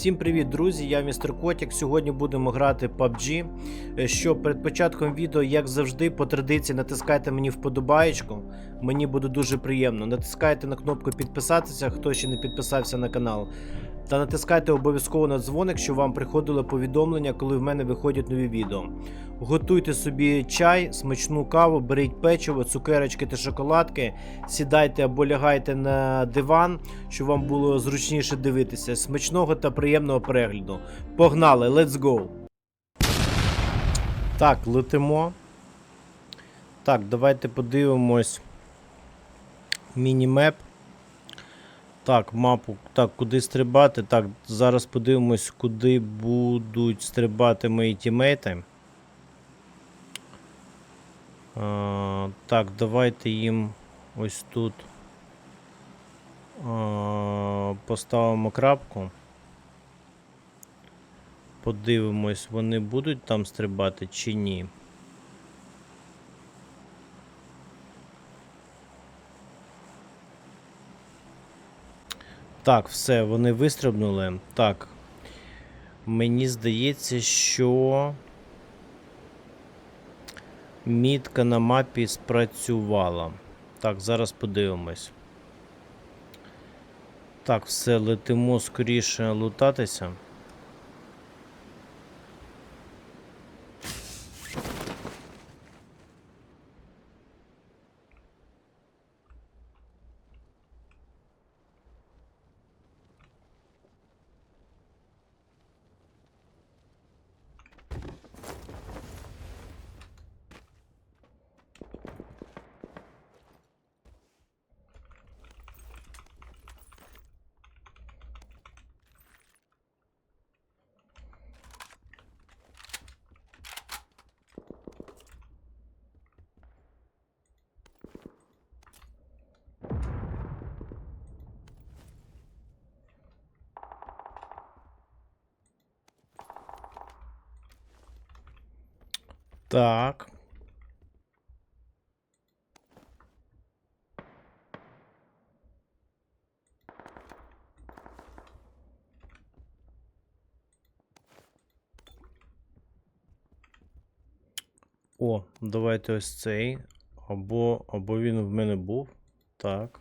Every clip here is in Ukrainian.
Всім привіт, друзі! Я містер Котік. Сьогодні будемо грати PUBG. Е, Що перед початком відео, як завжди, по традиції натискайте мені вподобаєчку. Мені буде дуже приємно. Натискайте на кнопку підписатися, хто ще не підписався на канал. Та натискайте обов'язково на дзвоник, щоб вам приходило повідомлення, коли в мене виходять нові відео. Готуйте собі чай, смачну каву, беріть печиво, цукерочки та шоколадки, сідайте або лягайте на диван, щоб вам було зручніше дивитися. Смачного та приємного перегляду. Погнали, let's go! Так, летимо. Так, давайте подивимось міні-меп. Так, мапу. Так, куди стрибати? Так, зараз подивимось, куди будуть стрибати мої тімейти. Так, давайте їм ось тут поставимо крапку. Подивимось, вони будуть там стрибати чи ні. Так, все, вони вистрибнули. Так. Мені здається, що мітка на мапі спрацювала. Так, зараз подивимось. Так, все, летимо скоріше лутатися. Так. О, давайте ось цей. Або, або він в мене був. Так.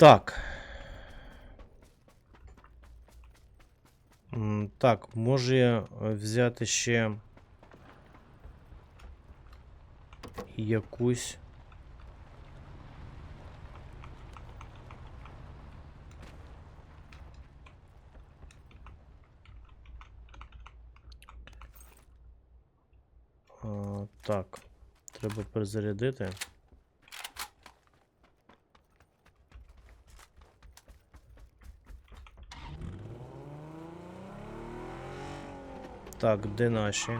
Так. Так, може е, взяти ще якусь. Так, треба перезарядити. Так, де наші?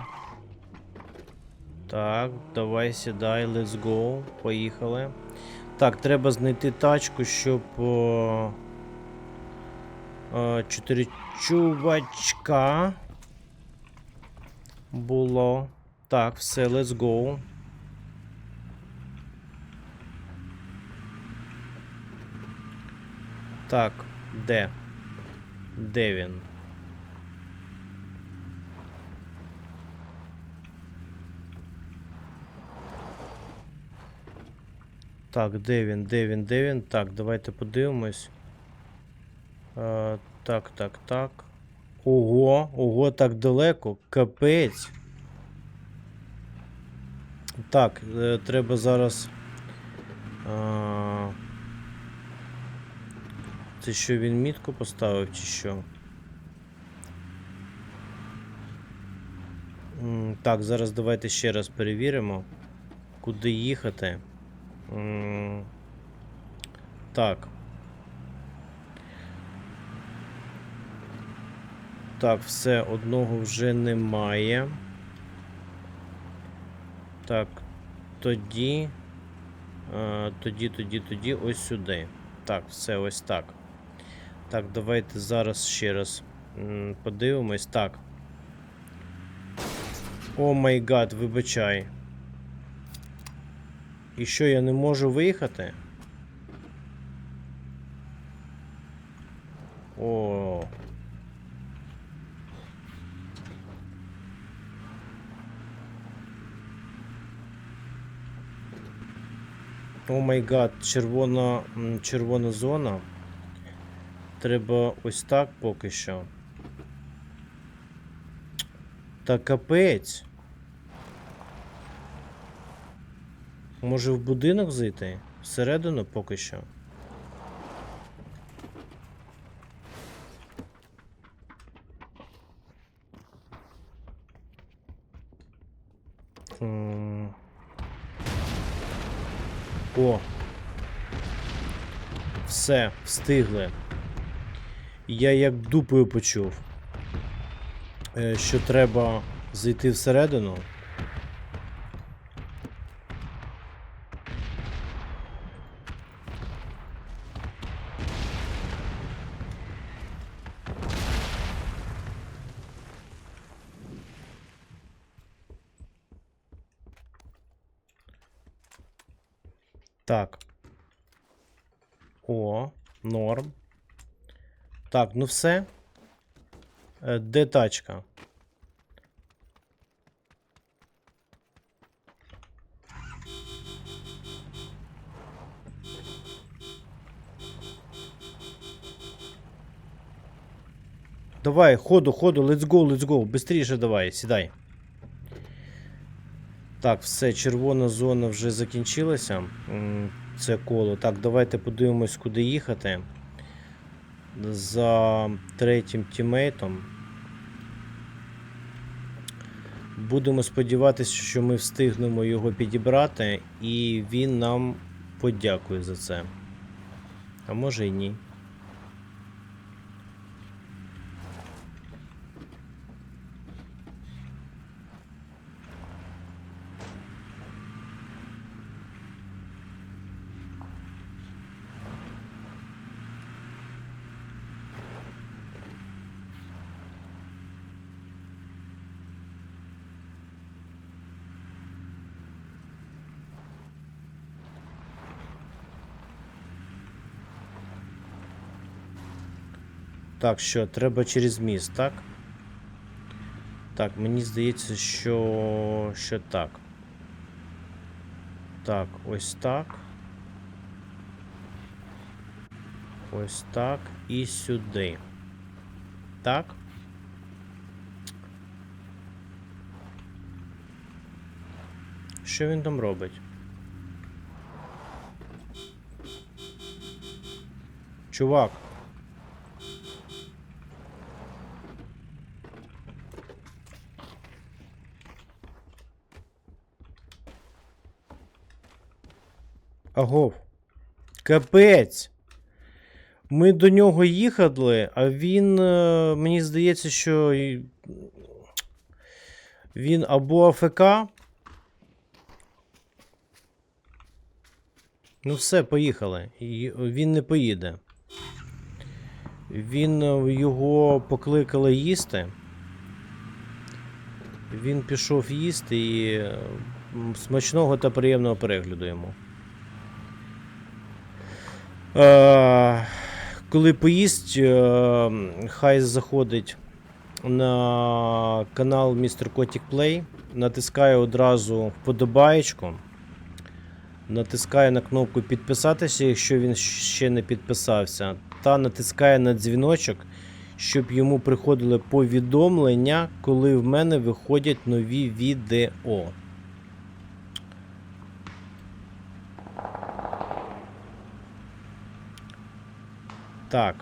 Так, давай сідай, let's go. Поїхали. Так, треба знайти тачку, щоб. О, о, чотири чувачка. Було. Так, все, let's go. Так, де? Де він? Так, де він, де він, де він? Так, давайте подивимось. А, так, так, так. Ого, ого, так далеко. Капець. Так, е, треба зараз. А... Це що він мітку поставив, чи що? Так, зараз давайте ще раз перевіримо. куди їхати. Так. Так, все, одного вже немає. Так, тоді. е, тоді, тоді, тоді, ось сюди. Так, все ось так. Так, давайте зараз ще раз подивимось. Так. О май гад, вибачай. І що, я не можу виїхати? О. О май гад, червона, червона зона. Треба ось так поки що. Та капець. Може в будинок зайти? Всередину поки що. О. Все, встигли. Я як дупою почув, е, що треба зайти всередину. Так. О, норм. Так, ну все. Е, Де тачка? Давай, ходу, ходу, let's go, let's go. Быстріше давай, сідай. Так, все, червона зона вже закінчилася. Це коло. Так, давайте подивимось, куди їхати. За третім тімейтом. Будемо сподіватися, що ми встигнемо його підібрати, і він нам подякує за це. А може і ні. Так, що, треба через міст, так? Так, мені здається, що. що так. Так, ось так. Ось так. І сюди. Так. Що він там робить? Чувак. Агов. Капець. Ми до нього їхали, а він. е, Мені здається, що. Він або АФК. Ну все, поїхали. Він не поїде. Він е, його покликали їсти. Він пішов їсти і е, смачного та приємного перегляду йому. Е, коли поїсть, е, хай заходить на канал Mr. Kotick Play, натискає одразу вподобаєчку, натискає на кнопку підписатися, якщо він ще не підписався, та натискає на дзвіночок, щоб йому приходили повідомлення, коли в мене виходять нові відео. Так.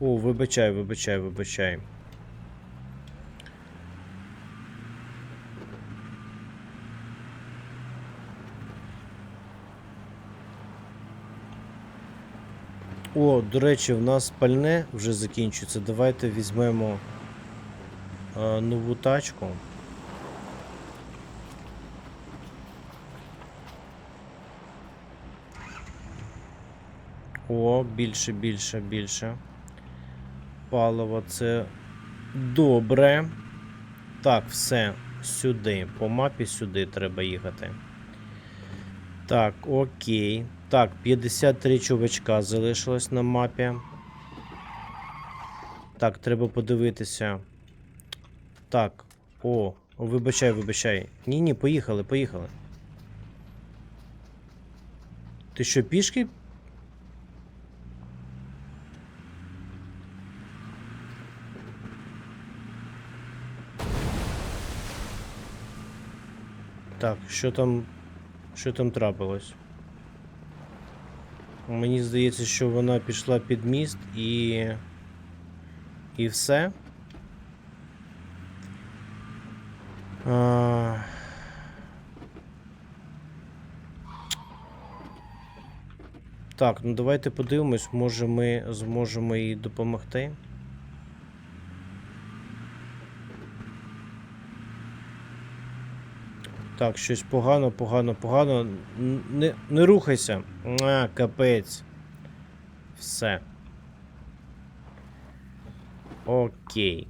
О, вибачай, вибачай, вибачай. О, до речі, в нас пальне вже закінчується. Давайте візьмемо е, нову тачку. О, більше, більше, більше. Паливо це добре. Так, все, сюди. По мапі сюди треба їхати. Так, окей. Так, 53 чувачка залишилось на мапі. Так, треба подивитися. Так. О, вибачай, вибачай. Ні, ні, поїхали, поїхали. Ти що, пішки? Так, що там. Що там трапилось? Мені здається, що вона пішла під міст і. І все. А... Так, ну давайте подивимось, може ми зможемо їй допомогти. Так, щось погано, погано, погано. Не, не рухайся. А, капець. Все. Окей.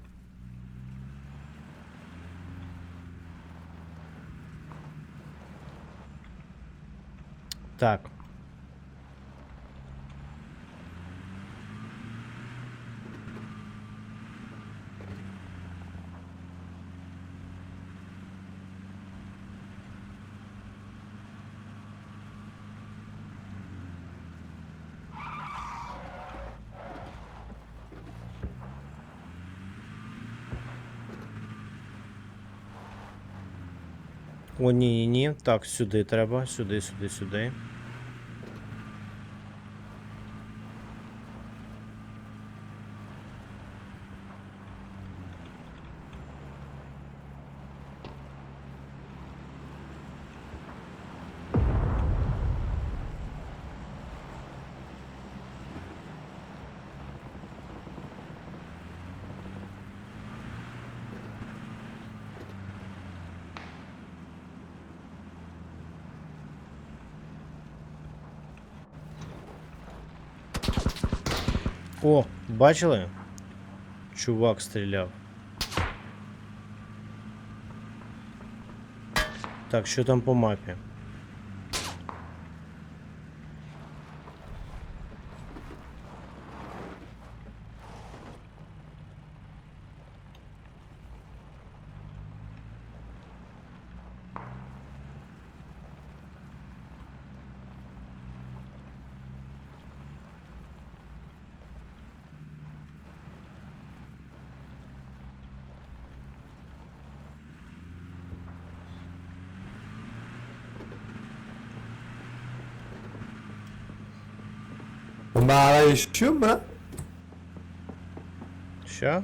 Так. О, ні, ні, ні. Так, сюди треба. Сюди, сюди, сюди. О, бачили? Чувак стріляв. Так, що там по мапі? Mara yaşıyor mu? Що?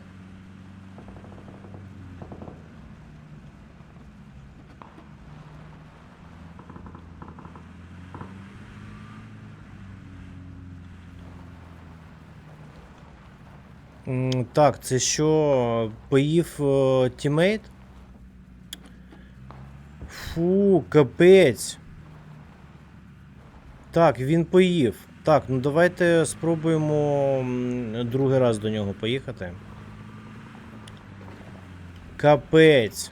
М, Так, це що, поїв е, тімейт? Фу, капець. Так, він поїв. Так, ну давайте спробуємо другий раз до нього поїхати. Капець.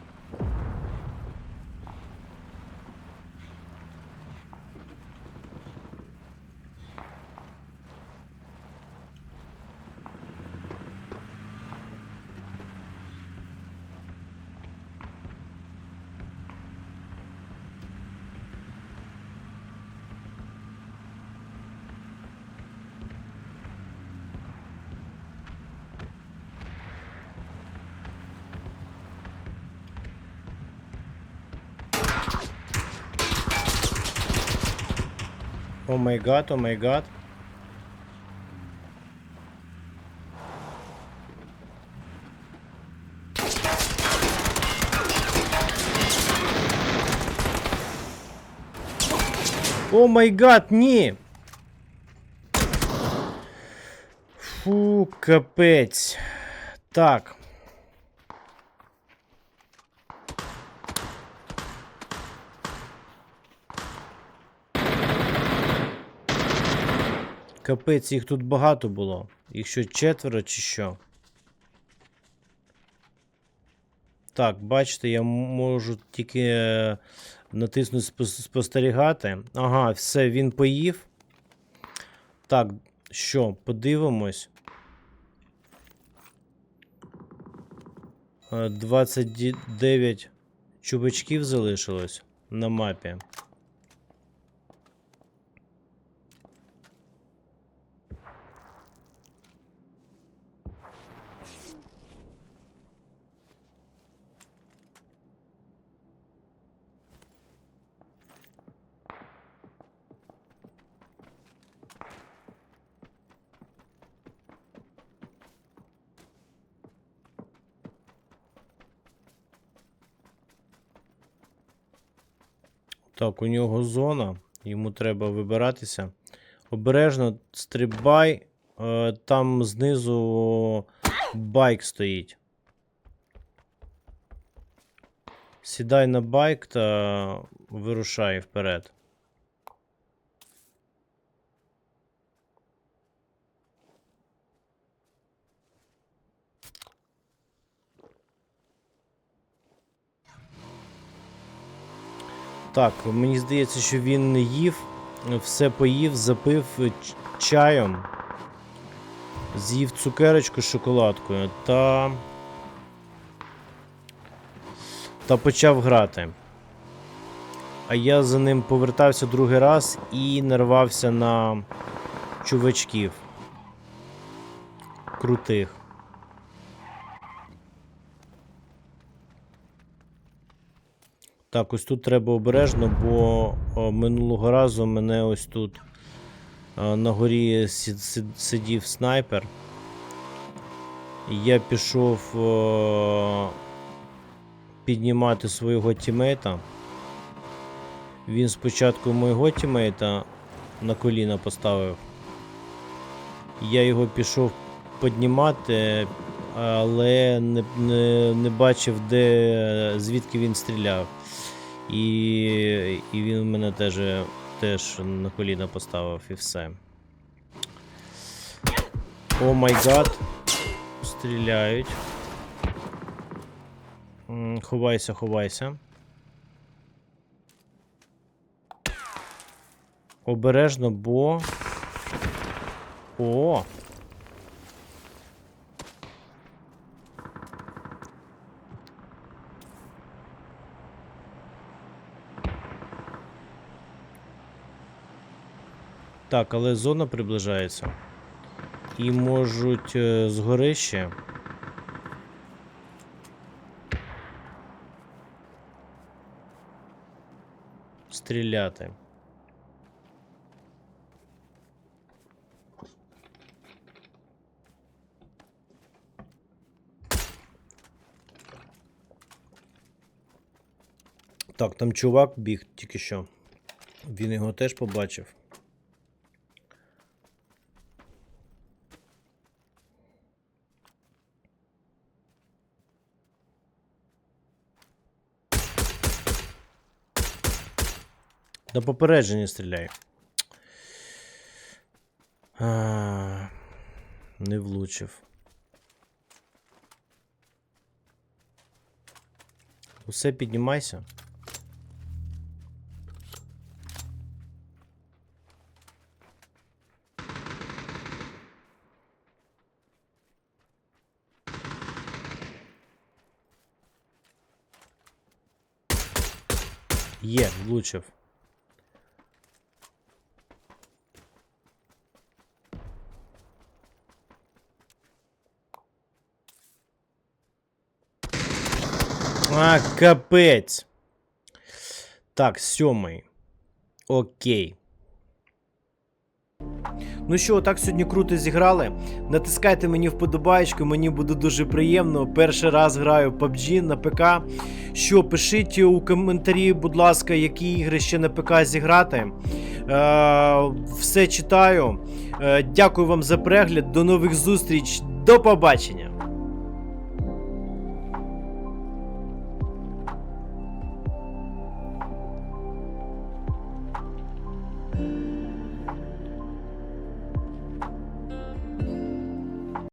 О май гад, о май гад. О май гад, не! Фу, капец! Так. Капець, їх тут багато було. Їх що четверо чи що? Так, бачите, я можу тільки е, натиснути спостерігати. Ага, все, він поїв. Так, що, подивимось. Е, 29 чубачків залишилось на мапі. Так, у нього зона. Йому треба вибиратися. Обережно стрибай. Е, там знизу байк стоїть. Сідай на байк та вирушай вперед. Так, мені здається, що він не їв, все поїв, запив чаєм, з'їв цукерочку з шоколадкою та. та почав грати. А я за ним повертався другий раз і нарвався на чувачків. Крутих. Так, ось тут треба обережно, бо о, минулого разу мене ось тут е, на горі сидів снайпер. Я пішов о, піднімати свого тімейта. Він спочатку моєго тімейта на коліна поставив. Я його пішов піднімати, але не, не, не бачив, де, звідки він стріляв. І, і він мене теж, теж на коліна поставив і все. О май гад. Стріляють. Ховайся, ховайся. Обережно, бо. О! Так, але зона приближається. І можуть е, з горища. Стріляти. Так, там чувак біг тільки що. Він його теж побачив. На попередження стріляй. А, не влучив. Усе піднімайся. Є, влучив. А, капець. Так, сьомий. Окей. Ну що, так сьогодні круто зіграли. Натискайте мені вподобайку, мені буде дуже приємно. Перший раз граю PUBG на ПК. Що пишіть у коментарі, будь ласка, які ігри ще на ПК зіграти. Е, все читаю. Е, дякую вам за перегляд. До нових зустріч. До побачення!